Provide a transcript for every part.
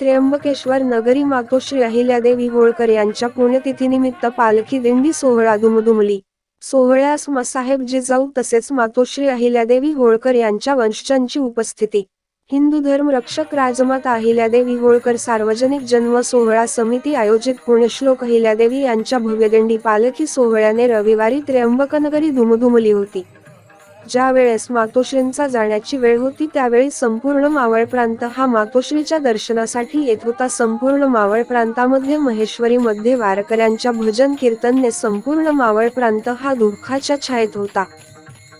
त्र्यंबकेश्वर नगरी मातोश्री अहिल्यादेवी होळकर यांच्या पुण्यतिथीनिमित्त पालखी दिंडी सोहळा दुमदुमली. सोहळ्यास मसाहेब जिजाऊ तसेच मातोश्री अहिल्यादेवी होळकर यांच्या वंशजांची उपस्थिती. हिंदू धर्म रक्षक राजमाता अहिल्यादेवी होळकर सार्वजनिक जन्म सोहळा समिती आयोजित पुण्यश्लोक अहिल्यादेवी यांच्या भव्यदिंडी पालखी सोहळ्याने रविवारी त्र्यंबकनगरी दुमदुमली होती. ज्या वेळेस मातोश्रींचा जाण्याची वेळ होती त्यावेळी संपूर्ण मावळ प्रांत हा मातोश्रीच्या दर्शनासाठी येत होता. संपूर्ण मावळ प्रांतामध्ये महेश्वरीमध्ये वारकऱ्यांच्या भजन कीर्तनने संपूर्ण मावळ प्रांत हा दुःखाच्या छायेत होता.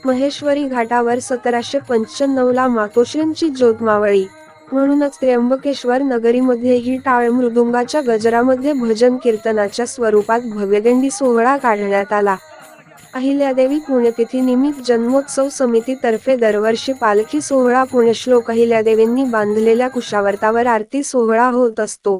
महेश्वरी घाटावर सतराशे पंच्याण्णव ला मातोश्रींची ज्योत मावळी म्हणूनच त्र्यंबकेश्वर नगरीमध्ये ही टाळ मृदुंगाच्या गजरामध्ये भजन कीर्तनाच्या स्वरूपात भव्यदिंडी सोहळा काढण्यात आला. अहिल्यादेवी पुण्यतिथी निमित्त जन्मोत्सव समितीतर्फे दरवर्षी पालखी सोहळा पुण्यश्लोक अहिल्यादेवींनी बांधलेल्या कुशावर्तावर आरती सोहळा होत असतो.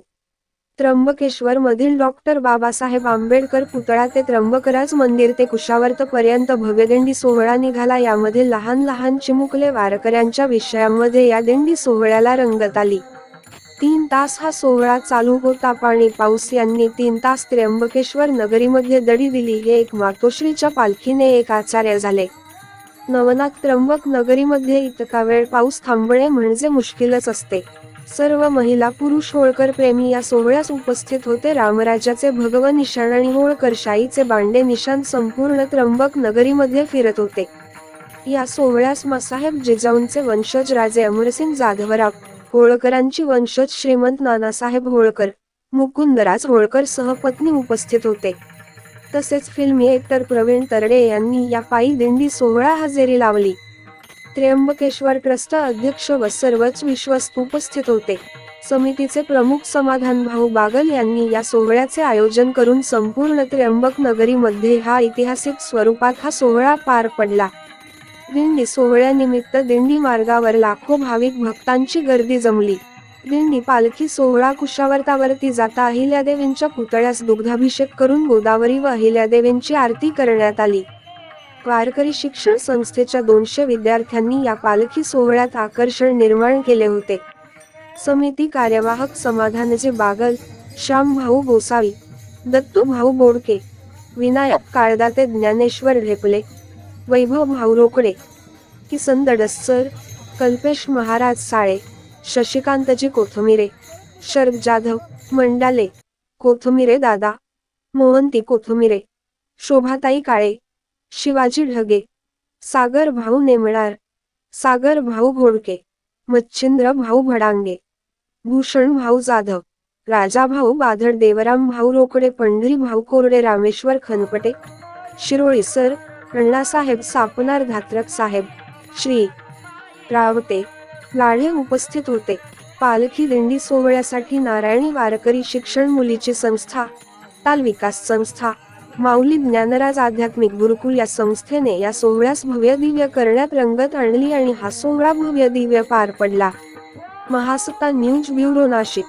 त्र्यंबकेश्वर मधील डॉक्टर बाबासाहेब आंबेडकर पुतळा ते त्र्यंबकराज मंदिर ते कुशावर्त पर्यंत भव्यदिंडी सोहळा निघाला. यामध्ये लहान लहान चिमुकले वारकऱ्यांच्या विषयांमध्ये या दिंडी सोहळ्याला रंगत आली. तीन तास हा सोहळा चालू होता पाणी पाऊस यांनी तीन तास त्र्यंबकेश्वर नगरीमध्ये दडी दिली. हे एक मातोश्रीच्या पालखीने एक आचार्य झाले. नवनाथ त्र्यंबक नगरीमध्ये इतका वेळ पाऊस थांबणे म्हणजे मुश्किलच असते. सर्व महिला पुरुष होळकर प्रेमी या सोहळ्यास उपस्थित होते. रामराजाचे भगव निशाण आणि होळकर शाहीचे बांडे निशाण संपूर्ण त्र्यंबक नगरीमध्ये फिरत होते. या सोहळ्यास मसाहेब जिजाऊंचे वंशज राजे अमरसिंग जाधवराव होळकरांची वंशज श्रीमंत नानासाहेब होळकर मुकुंदराज होळकर सहपत्नी उपस्थित होते. तसेच फिल्म एक्टर प्रवीण तरडे यांनी या पायी दिंडी सोहळा हजेरी लावली. त्र्यंबकेश्वर ट्रस्ट अध्यक्ष व सर्वच विश्वस्त उपस्थित होते. समितीचे प्रमुख समाधान भाऊ बागल यांनी या सोहळ्याचे आयोजन करून संपूर्ण त्र्यंबक नगरीमध्ये हा ऐतिहासिक स्वरूपात हा सोहळा पार पडला. दिंडी सोहळ्यानिमित्त दिंडी मार्गावर लाखो भाविक भक्तांची गर्दी जमली. दिंडी पालखी सोहळा कुशावर्तावरती जाता अहिल्यादेवींच्या पुतळ्यास दुग्धाभिषेक करून गोदावरी व अहिल्यादेवींची आरती करण्यात आली. वारकरी शिक्षण संस्थेच्या दोनशे विद्यार्थ्यांनी या पालखी सोहळ्यात आकर्षण निर्माण केले होते. समिती कार्यवाहक समाधानचे बागल श्याम भाऊ गोसावी दत्तू भाऊ बोडके विनायक काळदाते ज्ञानेश्वर ढेपले वैभव भाऊ रोकडे किसन दडस्सर कल्पेश महाराज साळे शशिकांतजी कोथमिरे शरद जाधव मंडाले कोथमिरे दादा मोहंती कोथमिरे शोभाताई काळे शिवाजी ढगे सागर भाऊ नेमळार सागर भाऊ घोडके मच्छिंद्र भाऊ भडांगे भूषण भाऊ जाधव राजा भाऊ बाधड देवराम भाऊ रोकडे पंढरी भाऊ कोरडे रामेश्वर खनपटे शिरोळी सर अण्णासाहेब सापुनार धात्रक साहेब. श्री. रावते. लाढे उपस्थित होते. पालखी दिंडी सोहळ्यासाठी नारायणी वारकरी शिक्षण मुलीची संस्था ताल विकास संस्था माऊली ज्ञानराज आध्यात्मिक गुरुकुल या संस्थेने या सोहळ्यास भव्य दिव्य करण्यात रंगत आणली आणि हा सोहळा भव्य दिव्य पार पडला. महासत्ता न्यूज ब्युरो नाशिक.